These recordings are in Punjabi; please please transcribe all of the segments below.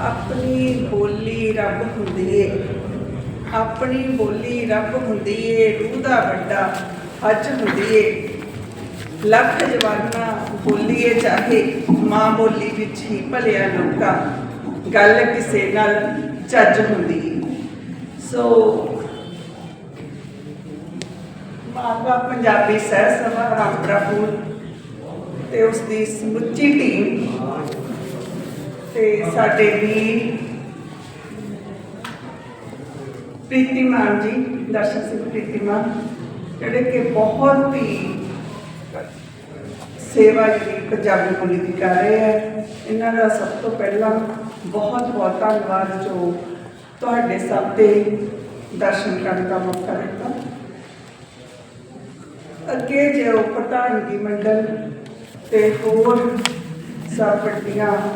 ਆਪਣੀ ਬੋਲੀ ਰੱਬ ਹੁੰਦੀ ਏ। ਆਪਣੀ ਬੋਲੀ ਰੱਬ ਹੁੰਦੀ ਏ, ਰੂਹ ਦਾ ਵੱਡਾ ਹੱਜ ਹੁੰਦੀ ਏ। ਲੱਖ ਜਵਾਨਾਂ ਬੋਲੀਏ ਚਾਹੇ ਮਾਂ ਬੋਲੀ ਵਿੱਚ ਹੀ ਭਲਿਆ ਲੋਕਾਂ ਗੱਲ ਕਿਸੇ ਨਾਲ ਚੱਜ ਹੁੰਦੀ ਏ। ਸੋ ਮਾਗਾ ਪੰਜਾਬੀ ਸਹਿ ਸਭਾ ਰਾਮਪੁਰ ਤੇ ਉਸ ਦੀ ਸਮੁੱਚੀ ਟੀਮ ਤੇ ਸਾਡੇ ਵੀ ਪ੍ਰੀਤੀ ਮਾਨ ਜੀ, ਦਰਸ਼ਨ ਸਿੰਘ ਪ੍ਰੀਤੀ ਮਾਨ, ਜਿਹੜੇ ਕਿ ਬਹੁਤ ਹੀ ਸੇਵਾ ਜਿਹੜੀ ਪੰਜਾਬੀ ਬੋਲੀ ਦੀ ਕਰ ਰਹੇ ਹੈ ਇਹਨਾਂ ਦਾ ਸਭ ਤੋਂ ਪਹਿਲਾਂ ਬਹੁਤ ਬਹੁਤ ਧੰਨਵਾਦ ਜੋ ਤੁਹਾਡੇ ਸਭ ਦੇ ਦਰਸ਼ਨ ਕਰਨ ਦਾ ਮੌਕਾ ਦਿੱਤਾ। ਅੱਗੇ ਜੋ ਪ੍ਰਧਾਨਗੀ ਮੰਡਲ ਤੇ ਹੋਰ ਸਭ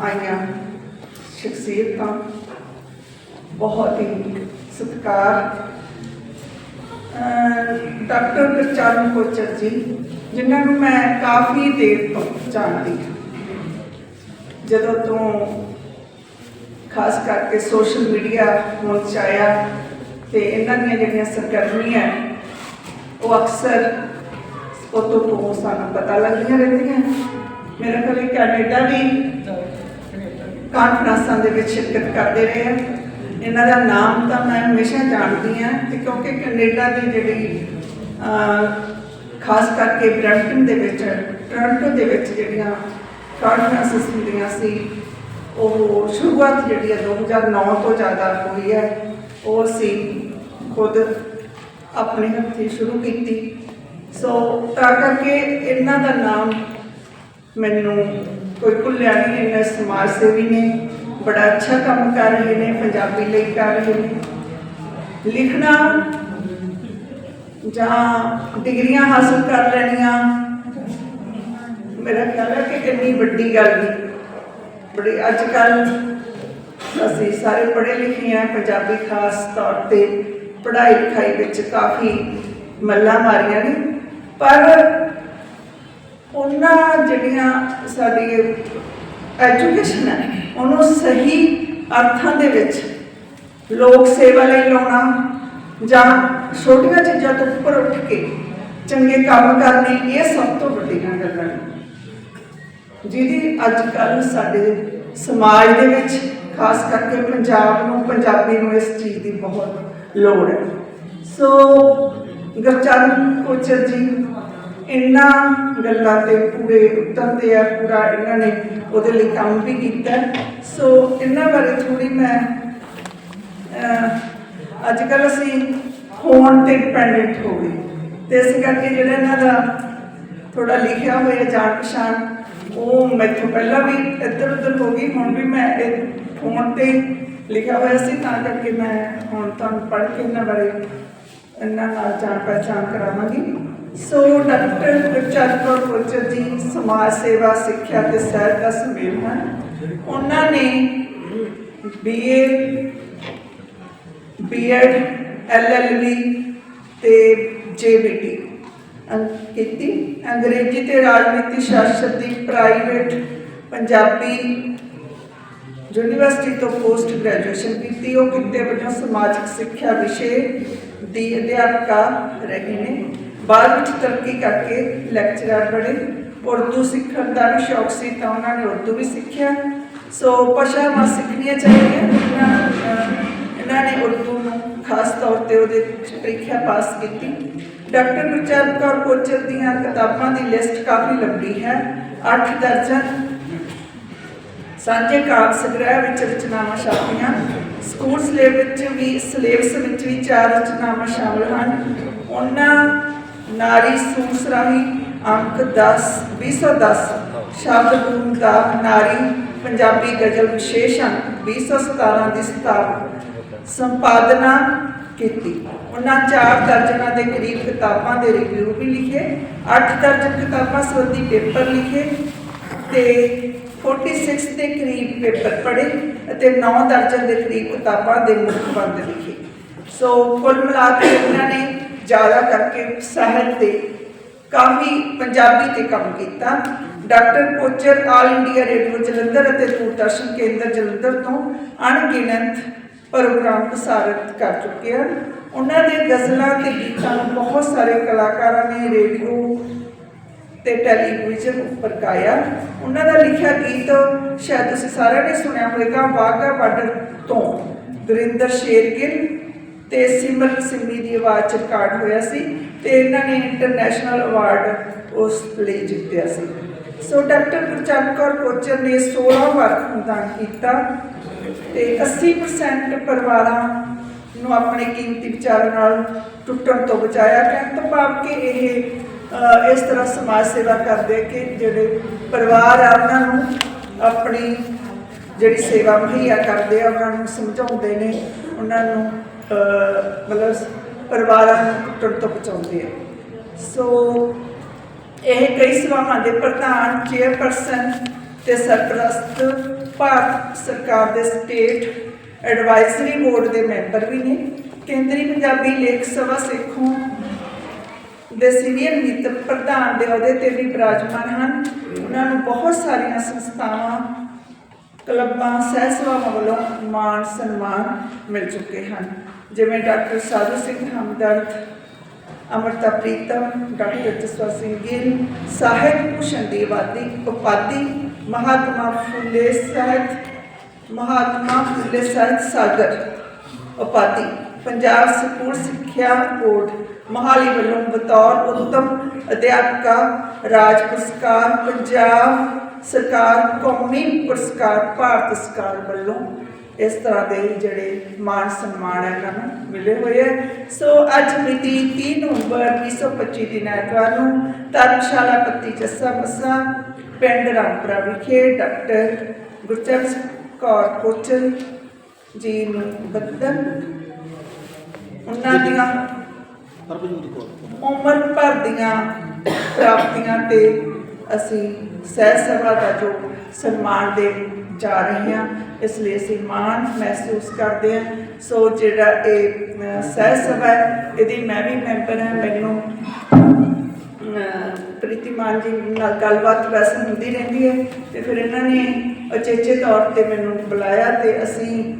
ਆਈਆਂ ਸ਼ਖਸੀਅਤਾਂ, ਬਹੁਤ ਹੀ ਸਤਿਕਾਰ। ਡਾਕਟਰ ਗੁਰਚਰਨ ਕੋਚਰ ਜੀ, ਜਿਨ੍ਹਾਂ ਨੂੰ ਮੈਂ ਕਾਫੀ ਦੇਰ ਤੋਂ ਜਾਣਦੀ ਹਾਂ। ਜਦੋਂ ਤੋਂ ਖਾਸ ਕਰਕੇ ਸੋਸ਼ਲ ਮੀਡੀਆ ਹੁਣ ਚ ਆਇਆ ਤੇ ਇਹਨਾਂ ਦੀਆਂ ਜਿਹੜੀਆਂ ਸਰਗਰਮੀਆਂ ਉਹ ਅਕਸਰ ਉਤੋਂ ਤੋਂ ਸਾਨੂੰ ਪਤਾ ਲੱਗਦੀਆਂ ਰਹਿੰਦੀਆਂ ਮੇਰਾ ਖਿਆਲ ਕੈਨੇਡਾ ਵੀ ਕਾਨਫਰੰਸਾਂ ਦੇ ਵਿੱਚ ਸ਼ਿਰਕਤ ਕਰਦੇ ਰਹੇ ਆ। ਇਹਨਾਂ ਦਾ ਨਾਮ ਤਾਂ ਮੈਂ ਹਮੇਸ਼ਾ ਜਾਣਦੀ ਆ ਤੇ ਕਿਉਂਕਿ ਕੈਨੇਡਾ ਦੀ ਜਿਹੜੀ ਖਾਸ ਕਰਕੇ ਬ੍ਰੈਂਟਨ ਦੇ ਵਿੱਚ, ਟੋਰਾਂਟੋ ਦੇ ਵਿੱਚ ਜਿਹੜੀਆਂ ਕਾਨਫਰੰਸਸ ਹੁੰਦੀਆਂ ਸੀ, ਉਹ ਸ਼ੁਰੂਆਤ ਜਿਹੜੀ ਹੈ 2009 ਤੋਂ ਜ਼ਿਆਦਾ ਹੋਈ ਹੈ। ਉਹ ਅਸੀਂ ਖੁਦ ਆਪਣੇ ਹੱਥੀਂ ਸ਼ੁਰੂ ਕੀਤੀ। ਸੋ ਤਾਂ ਕਰਕੇ ਇਹਨਾਂ ਦਾ ਨਾਮ ਮੈਨੂੰ ਕੋਈ ਭੁੱਲਿਆ ਨਹੀਂ ਇਹਨਾਂ ਸਮਾਜ ਸੇਵੀ ਨੇ ਬੜਾ ਅੱਛਾ ਕੰਮ ਕਰ ਰਹੇ ਨੇ, ਪੰਜਾਬੀ ਲਈ ਕਰ ਰਹੇ ਨੇ। ਲਿਖਣਾ ਜਾਂ ਡਿਗਰੀਆਂ ਹਾਸਲ ਕਰ ਲੈਣੀਆਂ, ਮੇਰਾ ਖਿਆਲ ਹੈ ਕਿ ਕਿੰਨੀ ਵੱਡੀ ਗੱਲ ਨਹੀਂ। ਬੜੀ ਅੱਜ ਕੱਲ ਅਸੀਂ ਸਾਰੇ ਪੜ੍ਹੇ ਲਿਖੇ ਹਾਂ, ਪੰਜਾਬੀ ਖਾਸ ਤੌਰ ਤੇ ਪੜ੍ਹਾਈ ਲਿਖਾਈ ਵਿੱਚ ਕਾਫੀ ਮੱਲਾਂ ਮਾਰੀਆਂ ਨੇ। ਪਰ ਉਹਨਾਂ ਜਿਹੜੀਆਂ ਸਾਡੀ ਐਜੂਕੇਸ਼ਨ ਹੈ, ਉਹਨੂੰ ਸਹੀ ਅਰਥਾਂ ਦੇ ਵਿੱਚ ਲੋਕ ਸੇਵਾ ਲਈ ਲਾਉਣਾ ਜਾਂ ਛੋਟੀਆਂ ਚੀਜ਼ਾਂ ਤੋਂ ਉੱਪਰ ਉੱਠ ਕੇ ਚੰਗੇ ਕੰਮ ਕਰਨੇ, ਇਹ ਸਭ ਤੋਂ ਵੱਡੀਆਂ ਗੱਲਾਂ ਨੇ। ਜਿਹਦੀ ਅੱਜ ਕੱਲ ਸਾਡੇ ਸਮਾਜ ਦੇ ਵਿੱਚ, ਖਾਸ ਕਰਕੇ ਪੰਜਾਬ ਨੂੰ, ਪੰਜਾਬੀ ਨੂੰ ਇਸ ਚੀਜ਼ ਦੀ ਬਹੁਤ ਲੋੜ ਹੈ। ਸੋ ਗੁਰਚਰਨ ਕੋਚਰ ਜੀ ਇਹਨਾਂ ਗੱਲਾਂ ਤੇ ਪੂਰੇ ਉੱਤਰ ਤੇ ਆ, ਪੂਰਾ ਇਹਨਾਂ ਨੇ ਉਹਦੇ ਲਈ ਕੰਮ ਵੀ ਕੀਤਾ। ਸੋ ਇਹਨਾਂ ਬਾਰੇ ਥੋੜੀ ਮੈਂ ਅੱਜ ਕੱਲ ਅਸੀਂ ਫੋਨ ਤੇ ਡਿਪੈਂਡੈਂਟ ਹੋ ਗਏ। ਤੇ ਇਸ ਕਰਕੇ ਜਿਹੜਾ ਇਹਨਾਂ ਦਾ ਥੋੜਾ ਲਿਖਿਆ ਹੋਇਆ ਜਾਣ ਪਛਾਣ ਉਹ ਮੈਥੋਂ ਪਹਿਲਾਂ ਵੀ ਇੱਧਰ ਉੱਧਰ ਹੋ ਗਈ, ਹੁਣ ਵੀ ਮੈਂ ਇਹ ਫੋਨ ਤੇ ਲਿਖਿਆ ਹੋਇਆ ਸੀ, ਤਾਂ ਕਰਕੇ ਮੈਂ ਹੁਣ ਤੁਹਾਨੂੰ ਪੜ੍ਹ ਕੇ ਇਹਨਾਂ ਬਾਰੇ ਇਹਨਾਂ ਨਾਲ ਜਾਣ ਪਹਿਚਾਣ ਕਰਾਵਾਂਗੀ। ਸੋ ਡਾਕਟਰ ਗੁਰਚਰਨ ਕੌਰ ਗੁਰਜਰ ਜੀ, ਸਮਾਜ ਸੇਵਾ, ਸਿੱਖਿਆ ਤੇ ਸਹਿਤ ਦਾ ਸੁਮੇਲ ਹਨ ਉਹਨਾਂ ਨੇ ਬੀਏ ਬੀਐਡ ਐਲਐਲਬੀ ਤੇ ਜੇਬੀਟੀ ਕੀਤੀ। ਅੰਗਰੇਜ਼ੀ ਤੇ ਰਾਜਨੀਤੀ ਸ਼ਾਸਤਰ ਦੀ ਪ੍ਰਾਈਵੇਟ ਪੰਜਾਬੀ ਯੂਨੀਵਰਸਿਟੀ ਤੋਂ ਪੋਸਟ ਗ੍ਰੈਜੂਏਸ਼ਨ ਕੀਤੀ। ਉਹ ਕਿੱਤੇ ਵਜੋਂ ਸਮਾਜਿਕ ਸਿੱਖਿਆ ਵਿਸ਼ੇ ਦੀ ਅਧਿਆਪਕਾ ਰਹੇ ਨੇ। ਬਾਅਦ ਵਿੱਚ ਤਰੱਕੀ ਕਰਕੇ ਲੈਕਚਰਰ ਬਣੇ। ਉਰਦੂ ਸਿੱਖਣ ਦਾ ਵੀ ਸ਼ੌਕ ਸੀ ਤਾਂ ਉਹਨਾਂ ਨੇ ਉਰਦੂ ਵੀ ਸਿੱਖਿਆ। ਸੋ ਭਾਸ਼ਾਵਾਂ ਸਿੱਖਣੀਆਂ ਚਾਹੀਦੀਆਂ। ਇਹਨਾਂ ਨੇ ਉਰਦੂ ਨੂੰ ਖਾਸ ਤੌਰ ਤੇ ਉਹਦੇ ਪ੍ਰੀਖਿਆ ਪਾਸ ਕੀਤੀ। ਡਾਕਟਰ ਗੁਰਚਰਨ ਕੌਰ ਕੋਚਰ ਦੀਆਂ ਕਿਤਾਬਾਂ ਦੀ ਲਿਸਟ ਕਾਫੀ ਲੰਬੀ ਹੈ। 8 ਦਰਜਨ। ਸਾਂਝੇ ਕਾਵਿ ਸੰਗ੍ਰਹਿ ਵਿੱਚ ਰਚਨਾਵਾਂ ਛਾਪੀਆਂ ਸਕੂਲ ਸਲੇਬ ਵਿੱਚ ਵੀ ਸਿਲੇਬਸ ਵਿੱਚ ਵੀ ਚਾਰ ਰਚਨਾਵਾਂ ਸ਼ਾਮਲ ਹਨ। ਉਹਨਾਂ ਨਾਰੀ ਸੂਸ ਰਾਹੀਂ ਅੰਕ 10 210 ਸ਼ਬਦ ਗੁਰੂ ਦਾ ਨਾਰੀ ਪੰਜਾਬੀ ਗਜ਼ਲ ਵਿਸ਼ੇਸ਼ ਅੰਕ 217 ਦੀ ਸਥਾਪਨਾ ਸੰਪਾਦਨਾ ਕੀਤੀ। ਉਹਨਾਂ ਚਾਰ ਦਰਜਨਾਂ ਦੇ ਕਰੀਬ ਕਿਤਾਬਾਂ ਦੇ ਰਿਵਿਊ ਵੀ ਲਿਖੇ 8 ਦਰਜਨ ਕਿਤਾਬਾਂ ਸੰਬੰਧੀ ਪੇਪਰ ਲਿਖੇ ਤੇ 46 ਦੇ ਕਰੀਬ ਪੇਪਰ ਪੜ੍ਹੇ ਅਤੇ 9 ਦਰਜਨ ਦੇ ਕਰੀਬ ਕਿਤਾਬਾਂ ਦੇ ਮੁੱਖ ਬੰਦ ਲਿਖੇ। ਸੋ ਕੁੱਲ ਮਿਲਾ ਕੇ ਉਹਨਾਂ ਨੇ ਜ਼ਿਆਦਾ ਕਰਕੇ ਸਾਹਿਤ ਤੇ ਕਾਫੀ ਪੰਜਾਬੀ ਤੇ ਕੰਮ ਕੀਤਾ। Doctor Kochar all India radio Jalandhar ਅਤੇ ਦੂਰਦਰਸ਼ਨ ਕੇਂਦਰ ਜਲੰਧਰ ਤੋਂ ਅਣਗਿਣਤ ਪ੍ਰੋਗਰਾਮ ਪ੍ਰਸਾਰਿਤ ਕਰ ਚੁੱਕੇ ਹਨ। ਉਹਨਾਂ ਦੇ ਗਜ਼ਲਾਂ ਤੇ ਗੀਤਾਂ ਨੂੰ ਬਹੁਤ ਸਾਰੇ ਕਲਾਕਾਰਾਂ ਨੇ ਰੇਡੀਓ ਤੇ ਟੈਲੀਵਿਜ਼ਨ ਉੱਪਰ ਗਾਇਆ। ਉਹਨਾਂ ਦਾ ਲਿਖਿਆ ਗੀਤ ਸ਼ਾਇਦ ਤੁਸੀਂ ਸਾਰਿਆਂ ਨੇ ਸੁਣਿਆ ਹੋਵੇਗਾ ਵਾਗਾ ਬਾਰਡਰ ਤੋਂ ਗੁਰਿੰਦਰ ਸ਼ੇਰਗਿੱਲ ਤੇ ਸਿਮਰਨ ਸਿੰਘੀ ਦੀ ਆਵਾਜ਼ 'ਚ ਰਿਕਾਰਡ ਹੋਇਆ ਸੀ ਤੇ ਇਹਨਾਂ ਨੇ ਇੰਟਰਨੈਸ਼ਨਲ ਅਵਾਰਡ ਉਸ ਲਈ ਜਿੱਤਿਆ ਸੀ। ਸੋ ਡਾਕਟਰ ਗੁਰਚਰਨ ਕੌਰ ਕੋਚਰ ਨੇ 16 ਵਾਰ ਖੂਨਦਾਨ ਕੀਤਾ ਤੇ 80% ਪਰਿਵਾਰਾਂ ਨੂੰ ਆਪਣੇ ਕੀਮਤੀ ਵਿਚਾਰਾਂ ਨਾਲ ਟੁੱਟਣ ਤੋਂ ਬਚਾਇਆ। ਕਹਿਣ ਤੋਂ ਭਾਵ ਕਿ ਇਹ ਇਸ ਤਰ੍ਹਾਂ ਸਮਾਜ ਸੇਵਾ ਕਰਦੇ ਕਿ ਜਿਹੜੇ ਪਰਿਵਾਰ ਆ, ਉਹਨਾਂ ਨੂੰ ਆਪਣੀ ਜਿਹੜੀ ਸੇਵਾ ਮੁਹੱਈਆ ਕਰਦੇ ਆ, ਉਹਨਾਂ ਨੂੰ ਸਮਝਾਉਂਦੇ ਨੇ, ਉਹਨਾਂ ਨੂੰ ਮਤਲਬ ਪਰਿਵਾਰਾਂ ਨੂੰ ਟੁੱਟਣ ਤੋਂ ਬਚਾਉਂਦੇ ਆ। ਸੋ ਇਹ ਕਈ ਸੇਵਾਵਾਂ ਦੇ ਪ੍ਰਧਾਨ ਚੇਅਰਪਰਸਨ ਤੇ ਸਰਪ੍ਰਸਤ, ਭਾਰਤ ਸਰਕਾਰ ਦੇ ਸਟੇਟ ਐਡਵਾਈਜ਼ਰੀ ਬੋਰਡ ਦੇ ਮੈਂਬਰ ਵੀ ਨੇ। ਕੇਂਦਰੀ ਪੰਜਾਬੀ ਲੇਖ ਸਭਾ ਸਿੱਖੋਂ ਦੇ ਸੀਨੀਅਰ ਮੀਤ ਪ੍ਰਧਾਨ ਦੇ ਅਹੁਦੇ ਤੇ ਵੀ ਬਰਾਜਮਾਨ ਹਨ। ਉਹਨਾਂ ਨੂੰ ਬਹੁਤ ਸਾਰੀਆਂ ਸੰਸਥਾਵਾਂ, ਕਲੱਬਾਂ, ਸਹਿ ਸੇਵਾਵਾਂ ਵੱਲੋਂ ਮਾਣ ਸਨਮਾਨ ਮਿਲ ਚੁੱਕੇ ਹਨ। ਜਿਵੇਂ ਡਾਕਟਰ ਸਾਧੂ ਸਿੰਘ ਹਮਦਰਦ, ਅਮਰਤਾ ਪ੍ਰੀਤਮ, ਡਾਕਟਰ ਜਸਵੰਤ ਸਿੰਘ ਗਿੱਲ ਸਾਹਿਤ ਭੂਸ਼ਣ ਦੀ ਆਬਾਦੀ, ਉਪਾਧੀ, ਮਹਾਤਮਾ ਫੁੱਲੇ ਸਾਹਿਤ, ਮਹਾਤਮਾ ਫੁੱਲੇ ਸਾਹਿਤ ਸਾਗਰ, ਉਪਾਧੀ, ਪੰਜਾਬ ਸਕੂਲ ਸਿੱਖਿਆ ਬੋਰਡ, ਮਹਾਲੀ ਵੱਲੋਂ ਬਤੌਰ ਉੱਤਮ ਅਧਿਆਪਕਾ, ਰਾਜ ਪੁਰਸਕਾਰ, ਪੰਜਾਬ ਸਰਕਾਰ ਕੌਮੀ ਪੁਰਸਕਾਰ, ਭਾਰਤ ਸਰਕਾਰ ਵੱਲੋਂ ਇਸ ਤਰ੍ਹਾਂ ਦੇ ਜਿਹੜੇ ਮਾਣ ਸਨਮਾਨ ਹੈ ਇਹਨਾਂ ਨੂੰ ਮਿਲੇ ਹੋਏ ਹੈ। ਸੋ ਅੱਜ ਮਿਤੀ 30 ਨਵੰਬਰ 2025 ਦਿਨ ਐਤਵਾਰ ਨੂੰ ਧਰਮਸ਼ਾਲਾ ਪੱਤੀ ਜੱਸਾ ਮੱਸਾ ਪਿੰਡ ਰਾਮਪੁਰਾ ਵਿਖੇ ਡਾਕਟਰ ਗੁਰਚਰਨ ਕੌਰ ਕੋਚਲ ਜੀ ਨੂੰ ਬੰਦਨ। ਉਹਨਾਂ ਦੀਆਂ ਉਮਰ ਭਰ ਦੀਆਂ ਪ੍ਰਾਪਤੀਆਂ ਤੇ ਅਸੀਂ ਸਹਿ ਸਭਾ ਦਾ ਜੋ ਸਨਮਾਨ ਦੇ ਜਾ ਰਹੇ ਹਾਂ। ਇਸ ਲਈ ਅਸੀਂ ਮਾਣ ਮਹਿਸੂਸ ਕਰਦੇ ਹਾਂ। ਸੋ ਜਿਹੜਾ ਇਹ ਸਹਿ ਸਭਾ ਹੈ ਇਹਦੀ ਮੈਂ ਵੀ ਮੈਂਬਰ ਹਾਂ। ਮੈਨੂੰ ਅਹ, ਪ੍ਰੀਤੀਮਾਨ ਜੀ ਨਾਲ ਗੱਲਬਾਤ ਵੈਸੇ ਹੁੰਦੀ ਰਹਿੰਦੀ ਹੈ ਤੇ ਫਿਰ ਇਹਨਾਂ ਨੇ ਅਚੇਚੇ ਤੌਰ ਤੇ ਮੈਨੂੰ ਬੁਲਾਇਆ ਤੇ ਅਸੀਂ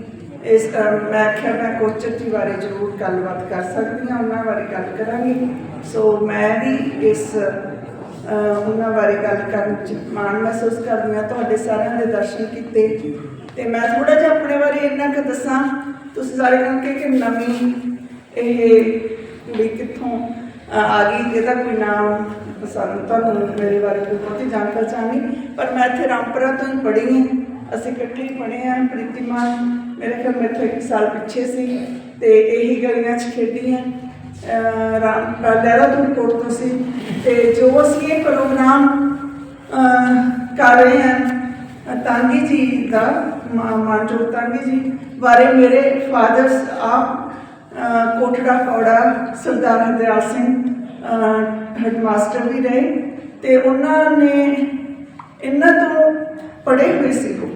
ਇਸ ਅਹ, ਮੈਂ ਆਖਿਆ ਮੈਂ ਕੋਚਰ ਜੀ ਬਾਰੇ ਜ਼ਰੂਰ ਗੱਲਬਾਤ ਕਰ ਸਕਦੀ ਹਾਂ। ਉਹਨਾਂ ਬਾਰੇ ਗੱਲ ਕਰਾਂਗੀ। ਸੋ ਮੈਂ ਵੀ ਇਸ ਉਹਨਾਂ ਬਾਰੇ ਗੱਲ ਕਰਨ ਚ ਮਾਣ ਮਹਿਸੂਸ ਕਰਦੀ ਹਾਂ, ਤੁਹਾਡੇ ਸਾਰਿਆਂ ਦੇ ਦਰਸ਼ਨ ਕੀਤੇ। ਤੇ ਮੈਂ ਥੋੜਾ ਜਿਹਾ ਆਪਣੇ ਬਾਰੇ ਇੰਨਾ ਕੁ ਦੱਸਾਂ। ਤੁਸੀਂ ਸਾਰੇ ਕਹੋਗੇ ਕਿ ਨਵੀਂ ਇਹ ਵੀ ਕਿੱਥੋਂ ਆ ਗਈ ਇਹਦਾ ਕੋਈ ਨਾਮ ਸਾਨੂੰ ਤੁਹਾਨੂੰ ਮੇਰੇ ਬਾਰੇ ਕੋਈ ਬਹੁਤੀ ਜਾਣ ਪਛਾਣ ਪਰ ਮੈਂ ਇੱਥੇ ਰਾਮਪੁਰਾ ਤੋਂ ਹੀ ਪੜ੍ਹੀ ਹਾਂ। ਅਸੀਂ ਇਕੱਠੇ ਹੀ ਪੜ੍ਹੇ ਹਾਂ, ਪ੍ਰੀਤੀਮਾਨ ਮੇਰੇ ਖਿਆਲ ਮੇਰੇ ਤੋਂ ਇੱਕ ਸਾਲ ਪਿੱਛੇ ਸੀ। ਤੇ ਇਹੀ ਗਲੀਆਂ 'ਚ ਖੇਡੀ ਹਾਂ। ਲਹਿਰਾ ਤੋਂ ਕੋਟ ਤੋਂ ਸੀ। ਤੇ ਜੋ ਅਸੀਂ ਇਹ ਪ੍ਰੋਗਰਾਮ ਕਰ ਰਹੇ ਹਾਂ ਤਾਂਗੀ ਜੀ ਦਾ ਮਾ- ਮਾਨਯੋਗ ਤਾਂਗੀ ਜੀ ਬਾਰੇ ਮੇਰੇ ਫਾਦਰ ਆਪ ਅਹ, ਕੋਟੜਾ ਕੌੜਾ ਸਰਦਾਰ ਹਰਦਿਆਲ ਸਿੰਘ ਹੈਡਮਾਸਟਰ ਵੀ ਰਹੇ। ਤੇ ਉਹਨਾਂ ਨੇ ਇਹਨਾਂ ਤੋਂ ਪੜ੍ਹੇ ਹੋਏ ਸੀ ਉਹ।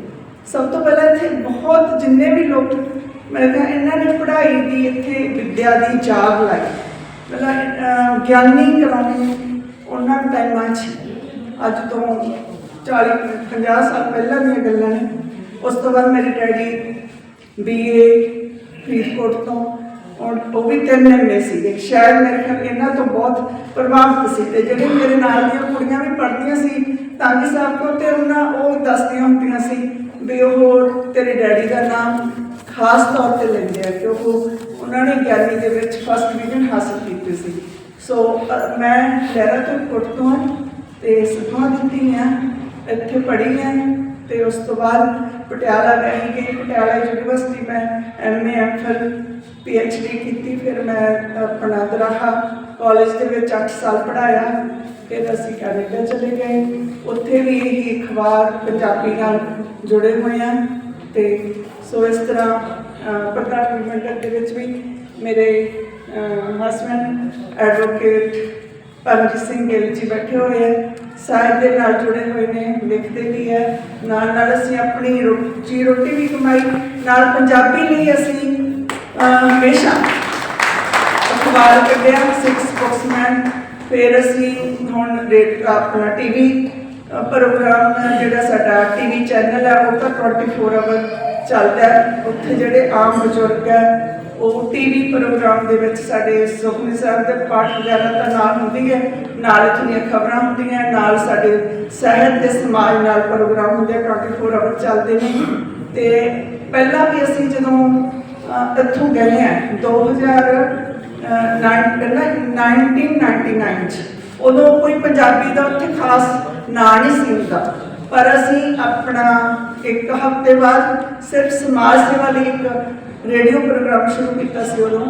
ਸਭ ਤੋਂ ਪਹਿਲਾਂ ਇੱਥੇ ਬਹੁਤ ਜਿੰਨੇ ਵੀ ਲੋਕ ਮੈਂ ਕਿਹਾ ਇਹਨਾਂ ਨੇ ਪੜ੍ਹਾਈ ਦੀ ਇੱਥੇ ਵਿੱਦਿਆ ਦੀ ਜਾਗ ਲਾਈ। ਮਤਲਬ ਗਿਆਨੀ ਕਰਾਉਣੀ ਉਹਨਾਂ ਟਾਈਮਾਂ 'ਚ ਅੱਜ ਤੋਂ 40 50 ਸਾਲ ਪਹਿਲਾਂ ਦੀਆਂ ਗੱਲਾਂ ਨੇ। ਉਸ ਤੋਂ ਬਾਅਦ ਮੇਰੇ ਡੈਡੀ ਬੀਏ ਫਰੀਦਕੋਟ ਤੋਂ। ਔਰ ਉਹ ਵੀ ਤਿੰਨ ਮਹੀਨੇ ਸੀਗੇ। ਸ਼ਾਇਦ ਮੇਰੇ ਖਿਆਲ ਇਹਨਾਂ ਤੋਂ ਬਹੁਤ ਪ੍ਰਭਾਵਿਤ ਸੀ ਤੇ ਜਿਹੜੇ ਮੇਰੇ ਨਾਲ ਦੀਆਂ ਕੁੜੀਆਂ ਵੀ ਪੜ੍ਹਦੀਆਂ ਸੀ ਤਾਂਗੀ ਸਾਹਿਬ ਤੋਂ ਤੇ ਉਹਨਾਂ ਉਹ ਦੱਸਦੀਆਂ ਹੁੰਦੀਆਂ ਸੀ ਵੀ ਉਹ ਤੇਰੇ ਡੈਡੀ ਦਾ ਨਾਮ ਖਾਸ ਤੌਰ ਤੇ ਲੈਂਦੇ ਆ ਕਿਉਂਕਿ ਉਹਨਾਂ ਨੇ ਗਿਆਨੀ ਦੇ ਵਿੱਚ ਫਸਟ ਡਿਵੀਜ਼ਨ ਹਾਸਲ ਕੀਤੀ ਸੀ। ਸੋ ਮੈਂ ਲਹਿਰਾ ਤੋਂ ਕੋਟ ਤੋਂ ਹਾਂ ਤੇ ਸਤਵਾਂ ਦਿੱਤੀ ਆ, ਇੱਥੇ ਪੜ੍ਹੀ ਆ ਤੇ ਉਸ ਤੋਂ ਬਾਅਦ ਪਟਿਆਲਾ ਗਈ ਗਈ ਪਟਿਆਲਾ ਯੂਨੀਵਰਸਿਟੀ ਮੈਂ ਐਮਏ ਐਮਫਿਲ ਪੀਐਚਡੀ ਕੀਤੀ, ਫਿਰ ਮੈਂ ਆਪਣਾ ਦਰਾਹਾ ਕਾਲਜ ਦੇ ਵਿੱਚ 8 ਸਾਲ ਪੜਾਇਆ ਫਿਰ ਅਸੀਂ ਕੈਨੇਡਾ ਚਲੇ ਗਏ। ਉੱਥੇ ਵੀ ਇਹੀ ਅਖਬਾਰ ਪੰਜਾਬੀ ਨਾਲ ਜੁੜੇ ਹੋਏ ਆ ਤੇ ਸੋ ਇਸ ਤਰ੍ਹਾਂ ਪ੍ਰਧਾਨ ਮੰਡਲ ਦੇ ਵਿੱਚ ਵੀ ਮੇਰੇ ਹਸਬੰਡ ਐਡਵੋਕੇਟ ਪਰਮਜੀਤ ਸਿੰਘ ਗਿੱਲ ਜੀ ਬੈਠੇ ਹੋਏ ਹੈ ਸਾਹਿਬ ਦੇ ਨਾਲ ਜੁੜੇ ਹੋਏ ਨੇ, ਲਿਖਦੇ ਵੀ ਹੈ ਨਾਲ ਨਾਲ ਅਸੀਂ ਆਪਣੀ ਰੋਜੀ ਰੋਟੀ ਵੀ ਕਮਾਈ। ਨਾਲ ਪੰਜਾਬੀ ਲਈ ਅਸੀਂ ਹਮੇਸ਼ਾ ਅਖਬਾਰ ਕੱਢਿਆ ਸਿਕਸ ਸਪੋਕਸਮੈਨ ਫਿਰ ਅਸੀਂ ਹੁਣ ਰੇਟ, ਆਪਣਾ ਟੀਵੀ ਪ੍ਰੋਗਰਾਮ, ਜਿਹੜਾ ਸਾਡਾ ਟੀਵੀ ਚੈਨਲ ਹੈ ਉਹ ਤਾਂ 24 ਆਵਰ ਚੱਲਦਾ ਉੱਥੇ ਜਿਹੜੇ ਆਮ ਬਜ਼ੁਰਗ ਹੈ, ਉਹ ਟੀਵੀ ਪ੍ਰੋਗਰਾਮ ਦੇ ਵਿੱਚ ਸਾਡੇ ਸੁਖਮਨੀ ਸਾਹਿਬ ਦੇ ਪਾਠ ਵਗੈਰਾ ਤਾਂ ਨਾਲ ਹੁੰਦੀ ਹੈ, ਨਾਲ ਇੱਥੋਂ ਦੀਆਂ ਖਬਰਾਂ ਹੁੰਦੀਆਂ ਨਾਲ ਸਾਡੇ ਸਹਿਤ ਦੇ ਸਮਾਜ ਨਾਲ ਪ੍ਰੋਗਰਾਮ ਹੁੰਦੇ ਆ 24 ਆਵਰ ਚੱਲਦੇ ਨੇ। ਤੇ ਪਹਿਲਾਂ ਵੀ ਅਸੀਂ ਜਦੋਂ ਇੱਥੋਂ ਗਏ ਆ 2000 1999 ਚ, ਉਦੋਂ ਕੋਈ ਪੰਜਾਬੀ ਦਾ ਉੱਥੇ ਖਾਸ ਨਾਂ ਨਹੀਂ ਸੀ ਹੁੰਦਾ। ਪਰ ਅਸੀਂ ਆਪਣਾ ਇੱਕ ਹਫ਼ਤੇ ਬਾਅਦ ਸਿਰਫ ਸਮਾਜ ਸੇਵਾ ਲਈ ਇੱਕ ਰੇਡੀਓ ਪ੍ਰੋਗਰਾਮ ਸ਼ੁਰੂ ਕੀਤਾ ਸੀ ਉਦੋਂ,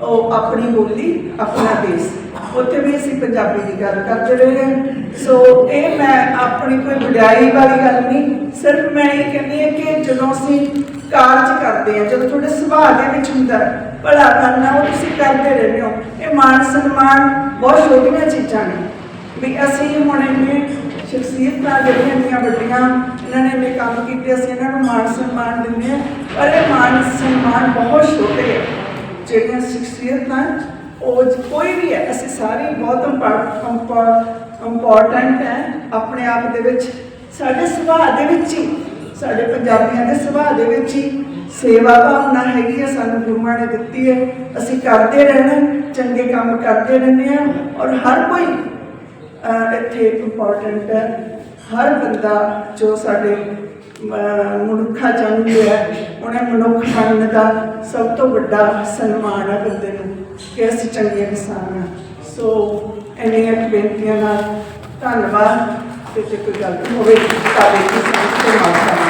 ਉਹ ਆਪਣੀ ਬੋਲੀ, ਆਪਣਾ ਦੇਸ਼। ਉੱਥੇ ਵੀ ਅਸੀਂ ਪੰਜਾਬੀ ਦੀ ਗੱਲ ਕਰਦੇ ਰਹੇ ਹਾਂ। ਸੋ ਇਹ ਮੈਂ ਆਪਣੀ ਕੋਈ ਵਡਿਆਈ ਵਾਲੀ ਗੱਲ ਨਹੀਂ, ਸਿਰਫ ਮੈਂ ਇਹ ਕਹਿੰਦੀ ਹਾਂ ਕਿ ਜਦੋਂ ਅਸੀਂ ਕਾਰਜ ਕਰਦੇ ਹਾਂ, ਜਦੋਂ ਤੁਹਾਡੇ ਸੁਭਾਅ ਦੇ ਵਿੱਚ ਹੁੰਦਾ ਭਲਾ ਕਰਨਾ ਉਹ ਤੁਸੀਂ ਕਰਦੇ ਰਹਿੰਦੇ ਹੋ, ਇਹ ਮਾਨ ਸਨਮਾਨ ਬਹੁਤ ਛੋਟੀਆਂ ਚੀਜ਼ਾਂ ਨੇ। ਵੀ ਅਸੀਂ ਹੁਣ ਇੰਨੇ ਸ਼ਖਸੀਅਤਾਂ ਜਿਹੜੀਆਂ ਇੰਨੀਆਂ ਵੱਡੀਆਂ ਇਹਨਾਂ ਨੇ ਵੀ ਕੰਮ ਕੀਤੇ, ਅਸੀਂ ਇਹਨਾਂ ਨੂੰ ਮਾਣ ਸਨਮਾਨ ਦਿੰਦੇ ਹਾਂ। ਪਰ ਇਹ ਮਾਣ ਸਨਮਾਨ ਬਹੁਤ ਛੋਟੇ ਹੈ ਜਿਹੜੀਆਂ ਸ਼ਖਸੀਅਤਾਂ, ਉਹ ਕੋਈ ਵੀ ਹੈ, ਅਸੀਂ ਸਾਰੇ ਬਹੁਤ ਇੰਪੋਰਟੈਂਟ ਹੈ ਆਪਣੇ ਆਪ ਦੇ ਵਿੱਚ। ਸਾਡੇ ਸੁਭਾਅ ਦੇ ਵਿੱਚ ਹੀ, ਸਾਡੇ ਪੰਜਾਬੀਆਂ ਦੇ ਸੁਭਾਅ ਦੇ ਵਿੱਚ ਹੀ ਸੇਵਾ ਭਾਵਨਾ ਹੈਗੀ ਹੈ ਸਾਨੂੰ ਗੁਰੂਆਂ ਨੇ ਦਿੱਤੀ ਹੈ। ਅਸੀਂ ਕਰਦੇ ਰਹਿਣਾ, ਚੰਗੇ ਕੰਮ ਕਰਦੇ ਰਹਿੰਦੇ ਹਾਂ ਔਰ ਹਰ ਕੋਈ ਇੱਥੇ ਇੰਪੋਰਟੈਂਟ ਹੈ। ਹਰ ਬੰਦਾ ਜੋ ਸਾਡੇ ਅਹ, ਮਨੁੱਖਾ ਜਨਮ ਲਿਆ ਉਹਨੇ ਮਨੁੱਖ ਬਣਨ ਦਾ ਸਭ ਤੋਂ ਵੱਡਾ ਸਨਮਾਨ ਹੈ ਬੰਦੇ ਨੂੰ ਕਿ ਅਸੀਂ ਚੰਗੇ ਇਨਸਾਨ ਹਾਂ ਸੋ ਇੰਨੀਆਂ ਬੇਨਤੀਆਂ ਨਾਲ ਧੰਨਵਾਦ। ਤੇ ਜੇ ਕੋਈ ਗੱਲ ਹੋਵੇ ਤਾਂ ਬੇਨਤੀ ਸਾਨੂੰ ਮਾਫ ਕਰਨਾ